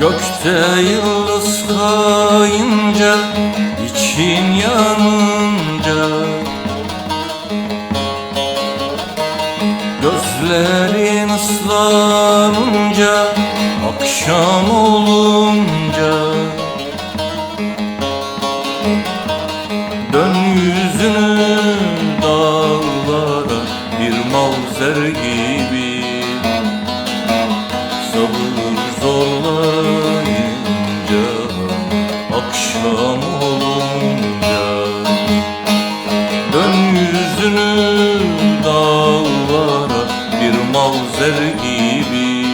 Gökte yıldız kayınca için yanınca. Gözlerin ıslanınca Akşam olunca. Dön yüzünü dağlara Bir mavzer gibi. Sabır zorlayınca mavzer gibi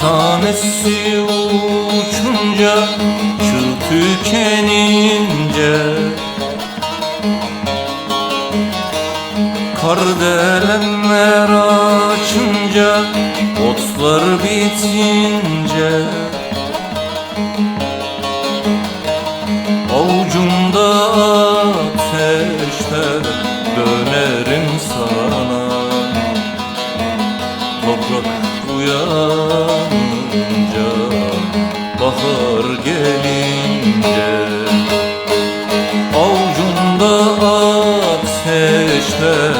tanesi uçunca Çığ tükenince. Kardelenler açınca Otlar bitince. Avucumda ateşler Dönerim sana. Toprak uyanınca Bahar gelince Avucumda ateşler